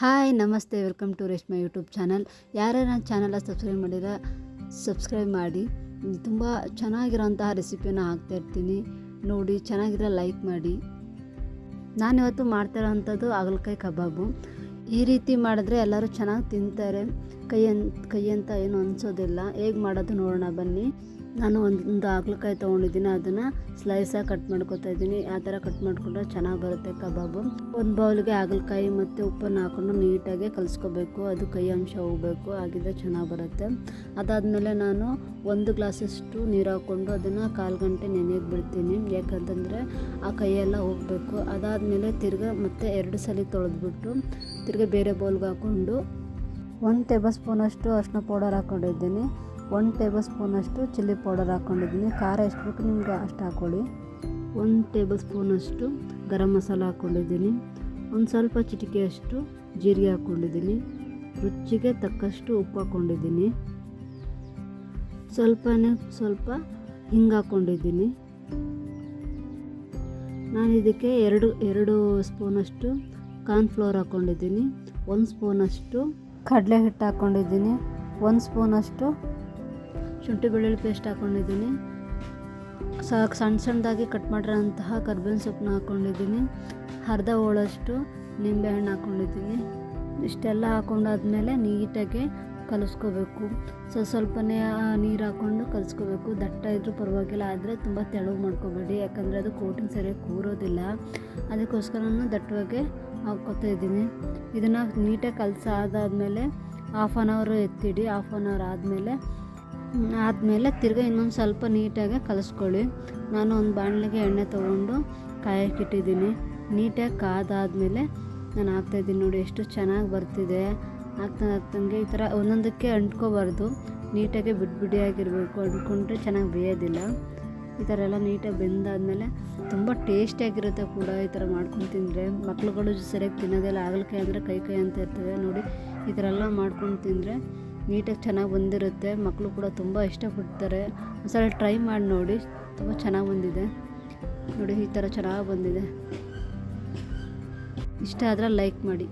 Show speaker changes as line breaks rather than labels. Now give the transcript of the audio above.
Hi, ನಮಸ್ತೆ, welcome to Reshma YouTube channel. ಯಾರು ನನ್ನ ಚಾನಲ ಸಬ್ಸ್ಕ್ರೈಬ್ ಮಾಡಿದ್ರೆ ಸಬ್ಸ್ಕ್ರೈಬ್ ಮಾಡಿ. ತುಂಬ ಚೆನ್ನಾಗಿರೋಂತಹ ರೆಸಿಪಿಯನ್ನು ಹಾಕ್ತಾ ಇರ್ತೀನಿ. ನೋಡಿ, ಚೆನ್ನಾಗಿದ್ರೆ ಲೈಕ್ ಮಾಡಿ. ನಾನಿವತ್ತು ಮಾಡ್ತಿರೋವಂಥದ್ದು ಹಾಗಲಕಾಯಿ ಕಬಾಬು. ಈ ರೀತಿ ಮಾಡಿದ್ರೆ ಎಲ್ಲರೂ ಚೆನ್ನಾಗಿ ತಿಂತಾರೆ. ಕೈ ಕೈ ಅಂತ ಏನು ಅನಿಸೋದಿಲ್ಲ. ಹೇಗೆ ಮಾಡೋದು ನೋಡೋಣ ಬನ್ನಿ. ನಾನು ಒಂದು ಹಾಗಲಕಾಯಿ ತೊಗೊಂಡಿದ್ದೀನಿ. ಅದನ್ನು ಸ್ಲೈಸಾಗಿ ಕಟ್ ಮಾಡ್ಕೊತಾ ಇದ್ದೀನಿ. ಆ ಥರ ಕಟ್ ಮಾಡಿಕೊಂಡ್ರೆ ಚೆನ್ನಾಗಿ ಬರುತ್ತೆ ಕಬಾಬು. ಒಂದು ಬೌಲ್ಗೆ ಹಾಗಲಕಾಯಿ ಮತ್ತು ಉಪ್ಪನ್ನು ಹಾಕೊಂಡು ನೀಟಾಗಿ ಕಲಿಸ್ಕೋಬೇಕು. ಅದು ಕೈ ಅಂಶ ಹೋಗಬೇಕು. ಆಗಿದ್ರೆ ಚೆನ್ನಾಗಿ ಬರುತ್ತೆ. ಅದಾದಮೇಲೆ ನಾನು ಒಂದು ಗ್ಲಾಸಷ್ಟು ನೀರು ಹಾಕ್ಕೊಂಡು ಅದನ್ನು ಕಾಲು ಗಂಟೆ ನೆನೆಗೆ ಬಿಡ್ತೀನಿ. ಯಾಕಂತಂದರೆ ಆ ಕೈಯೆಲ್ಲ ಹೋಗಬೇಕು. ಅದಾದಮೇಲೆ ತಿರ್ಗಾ ಮತ್ತೆ ಎರಡು ಸಲ ತೊಳೆದ್ಬಿಟ್ಟು ತಿರ್ಗಾ ಬೇರೆ ಬೌಲ್ಗೆ ಹಾಕ್ಕೊಂಡು ಒಂದು ಟೇಬಲ್ ಸ್ಪೂನಷ್ಟು ಅರಿಶಿನ ಪೌಡರ್ ಹಾಕ್ಕೊಂಡಿದ್ದೀನಿ. ಒಂದು ಟೇಬಲ್ ಸ್ಪೂನಷ್ಟು ಚಿಲ್ಲಿ ಪೌಡರ್ ಹಾಕ್ಕೊಂಡಿದ್ದೀನಿ. ಖಾರ ಎಷ್ಟು ಬೇಕು ನಿಮ್ಗೆ ಅಷ್ಟು ಹಾಕ್ಕೊಳ್ಳಿ. ಒಂದು ಟೇಬಲ್ ಸ್ಪೂನಷ್ಟು ಗರಂ ಮಸಾಲ ಹಾಕ್ಕೊಂಡಿದ್ದೀನಿ. ಒಂದು ಸ್ವಲ್ಪ ಚಿಟಿಕೆಯಷ್ಟು ಜೀರಿಗೆ ಹಾಕ್ಕೊಂಡಿದ್ದೀನಿ. ರುಚಿಗೆ ತಕ್ಕಷ್ಟು ಉಪ್ಪು ಹಾಕ್ಕೊಂಡಿದ್ದೀನಿ. ಸ್ವಲ್ಪನೇ ಸ್ವಲ್ಪ ಹಿಂಗೆ ಹಾಕ್ಕೊಂಡಿದ್ದೀನಿ. ನಾನು ಇದಕ್ಕೆ ಎರಡು ಎರಡು ಸ್ಪೂನಷ್ಟು ಕಾರ್ನ್ಫ್ಲೋರ್ ಹಾಕ್ಕೊಂಡಿದ್ದೀನಿ. ಒಂದು ಸ್ಪೂನಷ್ಟು ಕಡಲೆ ಹಿಟ್ಟು ಹಾಕ್ಕೊಂಡಿದ್ದೀನಿ ಒಂದು ಸ್ಪೂನಷ್ಟು ಶುಂಠಿ ಬೆಳ್ಳುಳ್ಳಿ ಪೇಸ್ಟ್ ಹಾಕ್ಕೊಂಡಿದ್ದೀನಿ ಸಾಕು, ಸಣ್ಣ ಸಣ್ಣದಾಗಿ ಕಟ್ ಮಾಡಿರೋಂತಹ ಕರ್ಬೇವಿನ ಸೊಪ್ಪನ್ನ ಹಾಕ್ಕೊಂಡಿದ್ದೀನಿ ಅರ್ಧ ಹೋಳಷ್ಟು ನಿಂಬೆಹಣ್ಣು ಹಾಕ್ಕೊಂಡಿದ್ದೀನಿ ಇಷ್ಟೆಲ್ಲ ಹಾಕೊಂಡಾದ್ಮೇಲೆ ನೀಟಾಗಿ ಕಲಿಸ್ಕೋಬೇಕು. ಸೊ, ಸ್ವಲ್ಪನೇ ನೀರು ಹಾಕ್ಕೊಂಡು ಕಲಿಸ್ಕೋಬೇಕು. ದಟ್ಟ ಇದ್ರೂ ಪರವಾಗಿಲ್ಲ, ಆದರೆ ತುಂಬ ತೆಳುವು ಮಾಡ್ಕೋಬೇಡಿ. ಯಾಕಂದರೆ ಅದು ಕೋಟಿಂಗ್ ಸರಿಯಾಗಿ ಕೂರೋದಿಲ್ಲ. ಅದಕ್ಕೋಸ್ಕರ ದಟ್ಟವಾಗಿ ಹಾಕ್ಕೊತಾ ಇದ್ದೀನಿ. ಇದನ್ನು ನೀಟಾಗಿ ಕಲಸಾದಾದ್ಮೇಲೆ ಹಾಫ್ ಆನ್ ಅವರ್ ಎತ್ತಿಡಿ ಹಾಫ್ ಆನ್ ಅವರ್ ಆದಮೇಲೆ ಆದಮೇಲೆ ತಿರ್ಗಿ ಇನ್ನೊಂದು ಸ್ವಲ್ಪ ನೀಟಾಗಿ ಕಲಸ್ಕೊಳ್ಳಿ. ನಾನು ಒಂದು ಬಾಣಲೆಗೆ ಎಣ್ಣೆ ತೊಗೊಂಡು ಕಾಯಕ್ಕಿಟ್ಟಿದ್ದೀನಿ ನೀಟಾಗಿ ಕಾದಾದಮೇಲೆ ನಾನು ಹಾಕ್ತಾಯಿದ್ದೀನಿ ನೋಡಿ ಎಷ್ಟು ಚೆನ್ನಾಗಿ ಬರ್ತಿದೆ. ಆಗ್ತಾ ಆಗ್ತಂಗೆ ಈ ಥರ ಒಂದೊಂದಕ್ಕೆ ಅಂಟ್ಕೋಬಾರ್ದು. ನೀಟಾಗಿ ಬಿಡ್ಬಿಡಿಯಾಗಿರಬೇಕು ಅಂಟ್ಕೊಂಡ್ರೆ ಚೆನ್ನಾಗಿ ಬೇಯೋದಿಲ್ಲ. ಈ ಥರ ಎಲ್ಲ ನೀಟಾಗಿ ಬೆಂದಾದಮೇಲೆ ತುಂಬ ಟೇಸ್ಟಿಯಾಗಿರುತ್ತೆ ಕೂಡ ಈ ಥರ ಮಾಡ್ಕೊಂಡು ತಿಂದರೆ. ಮಕ್ಳುಗಳು ಸರಿಯಾಗಿ ತಿನ್ನೋದೆಲ್ಲ. ಹಾಗಲಕಾಯಿ ಅಂದರೆ ಕೈ ಕೈ ಅಂತ ಇರ್ತವೆ ನೋಡಿ. ಈ ಥರ ಎಲ್ಲ ಮಾಡ್ಕೊಂಡು ತಿಂದರೆ ನೀಟಾಗಿ ಚೆನ್ನಾಗಿ ಬಂದಿರುತ್ತೆ. ಮಕ್ಕಳು ಕೂಡ ತುಂಬ ಇಷ್ಟಪಡ್ತಾರೆ. ಒಂದ್ಸಲ ಟ್ರೈ ಮಾಡಿ ನೋಡಿ. ತುಂಬ ಚೆನ್ನಾಗಿ ಬಂದಿದೆ. ನೋಡಿ ಈ ಥರ ಚೆನ್ನಾಗಿ ಬಂದಿದೆ. ಇಷ್ಟ ಆದರೆ ಲೈಕ್ ಮಾಡಿ.